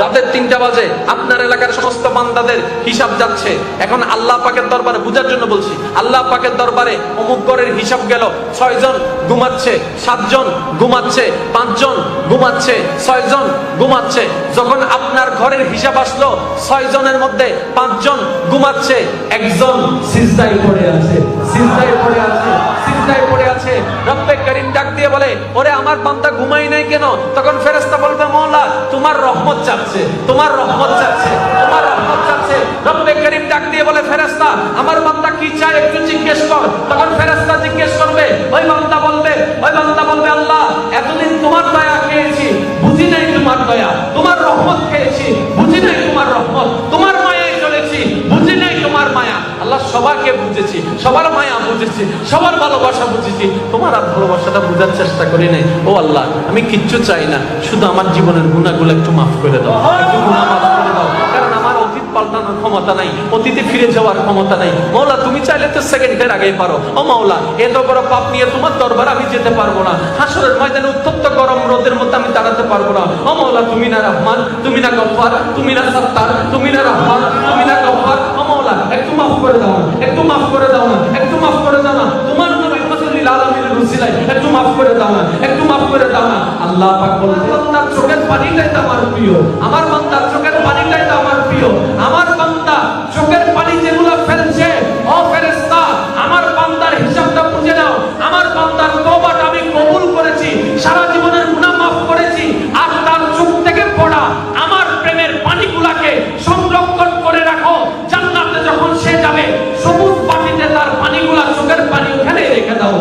রাতের তিনটা বাজে, আপনার এলাকার সমস্ত বান্দাদের হিসাব যাচ্ছে। এখন আল্লাহ পাকের দরবারে বুঝার জন্য বলছি, আল্লাহ পাকের দরবারে অমুক ঘরের হিসাব গেল, ছয়জন ঘুমাচ্ছে, সাতজন ঘুমাচ্ছে, পাঁচজন ঘুমাচ্ছে, ছয়জন ঘুমাচ্ছে। যখন আপনার ঘরের হিসাব আসলো ছয় জনের মধ্যে পাঁচজন ঘুমাচ্ছে। একজন সিজদায় পড়ে আছে, সিজদায় পড়ে আছে, সিজদায় পড়ে আছে। রব্বে করিম ডাক দিয়ে বলে, ওরে, আমার বান্দা ঘুমাই নাই কেন? তখন ফেরেশতা বলবে তোমার রহমত চাচ্ছে তোমার রহমত চাচ্ছে তোমার রহমত চাচ্ছে রব্বে করিম ডাক দিয়ে বলে, ফেরেশতা, আমার বান্দা কি চায় একটু জিজ্ঞেস কর। তখন ফেরেশতা জিজ্ঞেস করবে, ওই বান্দা বলবে, ওই বান্দা বলবে, আল্লাহ, এতদিন তোমার দয়া খেয়েছি, বুঝি নাই তোমার দয়া, তোমার রহমত খেয়েছি, বুঝি নাই তোমার রহমত, তোমার মায়ায় চলেছি, বুঝি নাই তোমার মায়া। আল্লাহ সবাইকে বুঝেছি, সবার মায়া বুঝেছি, সবার ভালোবাসা বুঝেছি তোমার আর ভালোবাসাটা বোঝার চেষ্টা করি নাই। ও আল্লাহ, আমি কিচ্ছু চাই না, শুধু আমার জীবনের গুণাগুলো একটু মাফ করে দাও। একটু গুণা মাফ করে দাও, কারণ আমার অতীত পাল্টানোর ক্ষমতা নাই, অতীতে ফিরে যাওয়ার ক্ষমতা নাই। মৌলা, তুমি চাইলে তো সেকেন্ডের আগেই পারো। ও মাওলা এত বড় পাপ নিয়ে তোমার দরবার আমি যেতে পারব না। হাসরের ময়দানে উত্তপ্ত গরম রোদের মধ্যে আমি দাঁড়াতে পারব না। ও মাওলা তুমি না রহমান, তুমি না গফফার, তুমি না সত্তার, তুমি না রহমান। বলছিলেন একটু মাফ করে দাও না, একটু মাফ করে দাও না। আল্লাহ পাক বলেন বান্দার চোখের পানিটাই তো আমার প্রিয়, আমার বান্দার চোখের পানিটাই তো আমার প্রিয়, আমার বান্দা চোখের পানি যেগুলো ফেলছে, ও ফেরেশতা, আমার বান্দার হিসাবটা বুঝে নাও, আমার বান্দার তওবাটা আমি কবুল করেছি, সারা জীবনের গুনাহ মাফ করেছি, আর তার চোখ থেকে পড়া আমার প্রেমের পানিগুলাকে সংরক্ষণ করে রাখো, জান্নাতে যখন সে যাবে, সবুজ পানিতে তার পানিগুলা চোখের পানি ওখানে রেখে দাও।